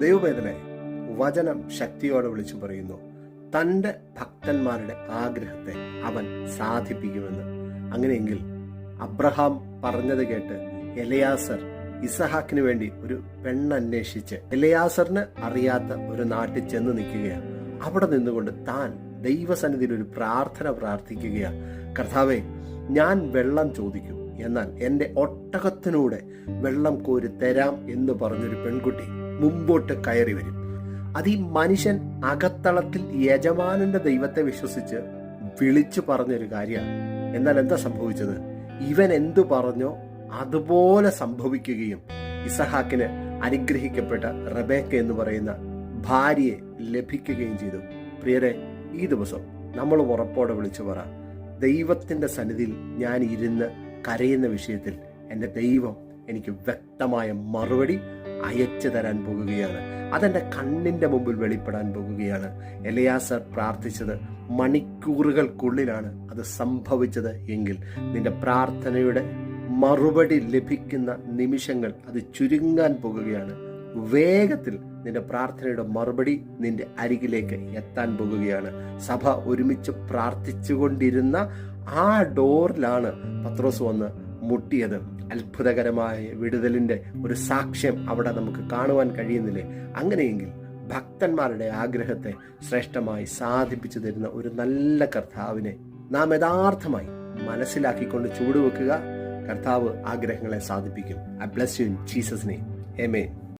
ദൈവവേദനെ വചനം ശക്തിയോടെ വിളിച്ചു പറയുന്നു. തന്റെ ഭക്തന്മാരുടെ ആഗ്രഹത്തെ അവൻ സാധിപ്പിക്കുമെന്ന്. അങ്ങനെയെങ്കിൽ അബ്രഹാം പറഞ്ഞത് കേട്ട് എലയാസർ ഇസഹാക്കിന് വേണ്ടി ഒരു പെണ്ണന്വേഷിച്ച് എലയാസറിന് അറിയാത്ത ഒരു നാട്ടിൽ ചെന്ന് നിൽക്കുകയാണ്. അവിടെ നിന്നുകൊണ്ട് താൻ ദൈവസന്നിധിയിൽ ഒരു പ്രാർത്ഥന പ്രാർത്ഥിക്കുകയാണ്. കർത്താവെ ഞാൻ വെള്ളം ചോദിക്കും. എന്നാൽ എന്റെ ഒട്ടകത്തിനൂടെ വെള്ളം കോരി തരാം എന്ന് പറഞ്ഞൊരു പെൺകുട്ടി മുമ്പോട്ട് കയറി വരും. അത് ഈ മനുഷ്യൻ അകത്തളത്തിൽ യജമാനന്റെ ദൈവത്തെ വിശ്വസിച്ച് വിളിച്ചു പറഞ്ഞൊരു കാര്യമാണ്. എന്നാൽ എന്താ സംഭവിച്ചത്? ഇവൻ എന്തു പറഞ്ഞോ അതുപോലെ സംഭവിക്കുകയും ഇസഹാക്കിന് അനുഗ്രഹിക്കപ്പെട്ട റബേക്ക എന്ന് പറയുന്ന ഭാര്യയെ ലഭിക്കുകയും ചെയ്തു. പ്രിയരെ ഈ ദിവസം നമ്മൾ ഉറപ്പോടെ വിളിച്ചു പറ. ദൈവത്തിന്റെ സന്നിധിയിൽ ഞാൻ ഇരുന്ന് കരയുന്ന വിഷയത്തിൽ എന്റെ ദൈവം എനിക്ക് വ്യക്തമായ മറുപടി അയച്ചു തരാൻ പോകുകയാണ്. അതെന്റെ കണ്ണിന്റെ മുമ്പിൽ വെളിപ്പെടാൻ പോകുകയാണ്. എലയാസർ പ്രാർത്ഥിച്ചത് മണിക്കൂറുകൾക്കുള്ളിലാണ് അത് സംഭവിച്ചത് എങ്കിൽ നിന്റെ പ്രാർത്ഥനയുടെ മറുപടി ലഭിക്കുന്ന നിമിഷങ്ങൾ അത് ചുരുങ്ങാൻ പോകുകയാണ്. വേഗത്തിൽ നിന്റെ പ്രാർത്ഥനയുടെ മറുപടി നിന്റെ അരികിലേക്ക് എത്താൻ പോകുകയാണ്. സഭ ഒരുമിച്ച് പ്രാർത്ഥിച്ചുകൊണ്ടിരുന്ന ആ ഡോറിലാണ് പത്രോസ് വന്ന് മുട്ടിയത്. അത്ഭുതകരമായ വിടുതലിന്റെ ഒരു സാക്ഷ്യം അവിടെ നമുക്ക് കാണുവാൻ കഴിയുന്നില്ലേ? അങ്ങനെയെങ്കിൽ ഭക്തന്മാരുടെ ആഗ്രഹത്തെ ശ്രേഷ്ഠമായി സാധിപ്പിച്ചു തരുന്ന ഒരു നല്ല കർത്താവിനെ നാം യഥാർത്ഥമായി മനസ്സിലാക്കിക്കൊണ്ട് ചൂടുവെക്കുക കർത്താവ് ആഗ്രഹങ്ങളെ സാധിപ്പിക്കും. I bless you in Jesus name.